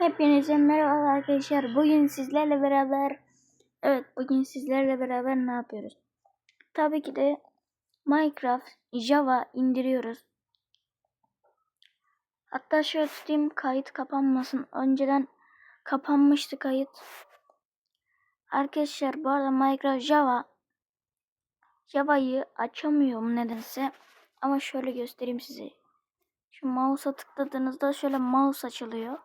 Hepinize merhaba arkadaşlar. Bugün sizlerle beraber evet bugün sizlerle beraber ne yapıyoruz? Tabii ki de Minecraft Java indiriyoruz. Hatta şöyle tutayım kayıt kapanmasın. Önceden kapanmıştı kayıt. Arkadaşlar bu arada Minecraft Java Java'yı açamıyorum nedense. Ama şöyle göstereyim size. Şu mouse'a tıkladığınızda şöyle mouse açılıyor.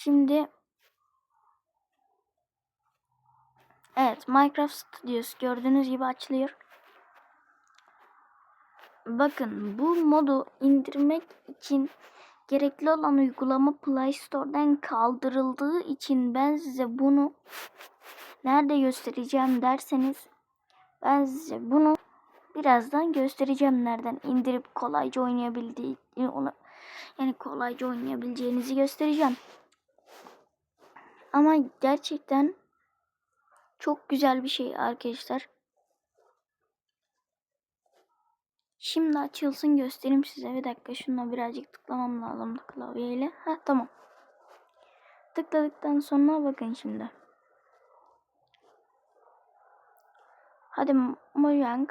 Şimdi Evet Minecraft Studios gördüğünüz gibi açılıyor. Bakın bu modu indirmek için gerekli olan uygulama Play Store'dan kaldırıldığı için ben size bunu nerede göstereceğim derseniz ben size bunu birazdan göstereceğim nereden indirip kolayca oynayabildiği onu yani kolayca oynayabileceğinizi göstereceğim. Ama gerçekten çok güzel bir şey arkadaşlar. Şimdi açılsın göstereyim size. Bir dakika şuna birazcık tıklamam lazım klavyeyle. Ha tamam. Tıkladıktan sonra bakın şimdi. Hadi Mojang.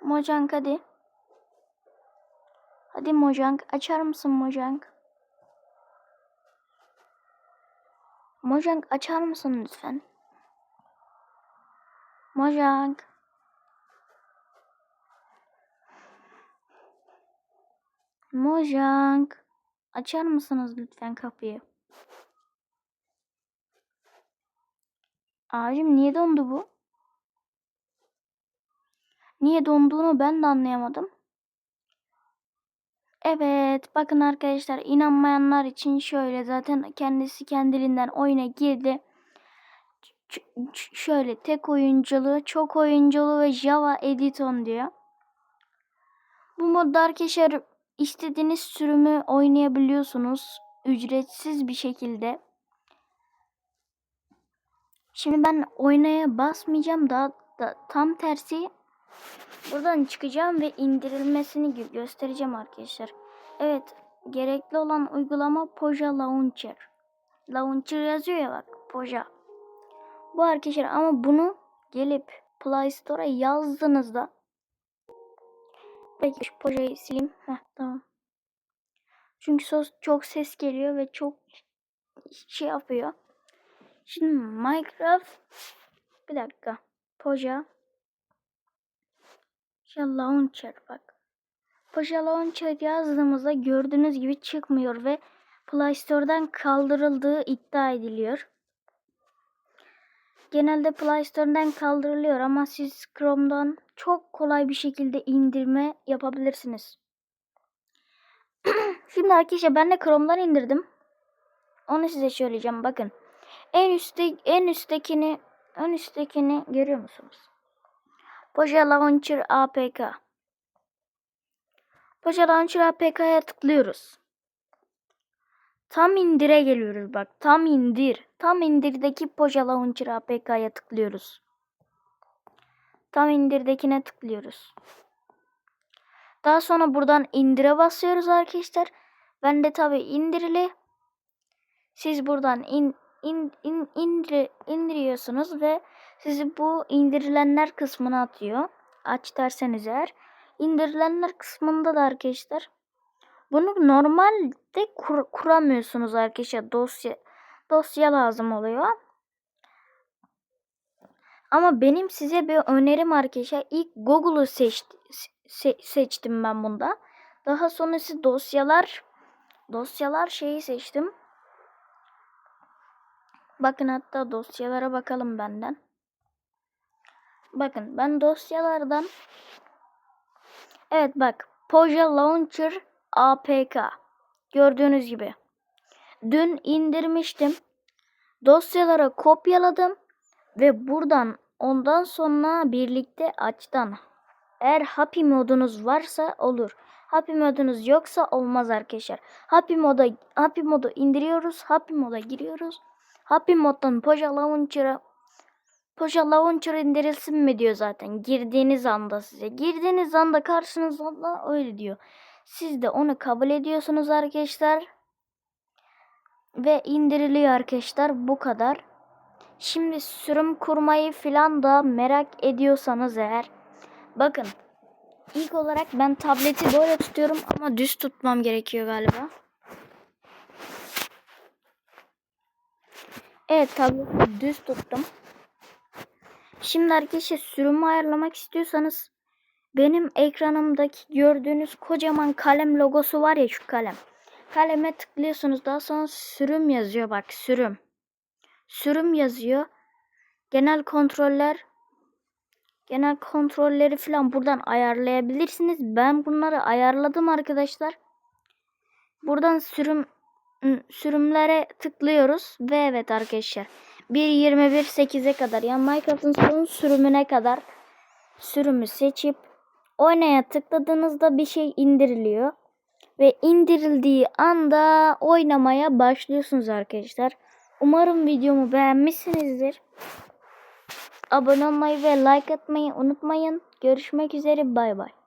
Mojang hadi. Hadi Mojang açar mısın Mojang? Mojang açar mısın lütfen? Mojang. Mojang. Açar mısınız lütfen kapıyı? Abim niye dondu bu? Niye donduğunu ben de anlayamadım. Evet bakın arkadaşlar inanmayanlar için şöyle zaten kendisi kendiliğinden oyuna girdi. Şöyle tek oyunculu, çok oyunculu ve Java Editon diyor. Bu modda arkadaşlar istediğiniz sürümü oynayabiliyorsunuz. Ücretsiz bir şekilde. Şimdi ben oynaya basmayacağım daha da tam tersi buradan çıkacağım ve indirilmesini göstereceğim arkadaşlar. Evet gerekli olan uygulama Poja Launcher. Launcher yazıyor ya bak Poja. Bu arkadaşlar ama bunu gelip Play Store'a yazdığınızda Peki şu Poja'yı sileyim. Heh, tamam. Çünkü sos çok ses geliyor ve çok şey yapıyor. Şimdi Minecraft bir dakika. Poja Poja Launcher bak. Poja Launcher yazdığımızda gördüğünüz gibi çıkmıyor ve Play Store'dan kaldırıldığı iddia ediliyor. Genelde Play Store'dan kaldırılıyor ama siz Chrome'dan çok kolay bir şekilde indirme yapabilirsiniz. Şimdi arkadaşlar ben de Chrome'dan indirdim. Onu size söyleyeceğim bakın. En üstte en üsttekini en üsttekini görüyor musunuz? Poja Launcher APK. Poja Launcher APK'ya tıklıyoruz. Tam indire geliyoruz bak. Tam indir. Tam indirdeki Poja Launcher APK'ya tıklıyoruz. Tam indirdekine tıklıyoruz. Daha sonra buradan indire basıyoruz arkadaşlar. Ben de tabi indirili. Siz buradan in, in, in, indir, indiriyorsunuz ve sizi bu indirilenler kısmına atıyor. Aç derseniz eğer. İndirilenler kısmında da arkadaşlar bunu normalde kur, kuramıyorsunuz arkadaşlar. Dosya dosya lazım oluyor. Ama benim size bir önerim arkadaşlar. İlk Google'u seçti, se, seçtim ben bunda. Daha sonrası dosyalar dosyalar şeyi seçtim. Bakın hatta dosyalara bakalım benden. Bakın ben dosyalardan Evet bak Poja Launcher APK gördüğünüz gibi. Dün indirmiştim. Dosyalara kopyaladım ve buradan ondan sonra birlikte açtan. Eğer Happy modunuz varsa olur. Happy modunuz yoksa olmaz arkadaşlar. Happy moda Happy modu indiriyoruz. Happy moda giriyoruz. Happy moddan Poja Launcher'a Poja Launcher indirilsin mi diyor zaten. Girdiğiniz anda size. Girdiğiniz anda karşınızda öyle diyor. Siz de onu kabul ediyorsunuz arkadaşlar. Ve indiriliyor arkadaşlar bu kadar. Şimdi sürüm kurmayı filan da merak ediyorsanız eğer bakın ilk olarak ben tableti böyle tutuyorum ama düz tutmam gerekiyor galiba. Evet tableti düz tuttum. Şimdi arkadaşlar sürümü ayarlamak istiyorsanız benim ekranımdaki gördüğünüz kocaman kalem logosu var ya şu kalem. Kaleme tıklıyorsunuz daha sonra sürüm yazıyor bak sürüm. Sürüm yazıyor. Genel kontroller genel kontrolleri falan buradan ayarlayabilirsiniz. Ben bunları ayarladım arkadaşlar. Buradan sürüm ı, sürümlere tıklıyoruz ve evet arkadaşlar 1.21.8'e kadar yani Minecraft'ın son sürümüne kadar sürümü seçip oynaya tıkladığınızda bir şey indiriliyor. Ve indirildiği anda oynamaya başlıyorsunuz arkadaşlar. Umarım videomu beğenmişsinizdir. Abone olmayı ve like atmayı unutmayın. Görüşmek üzere bay bay.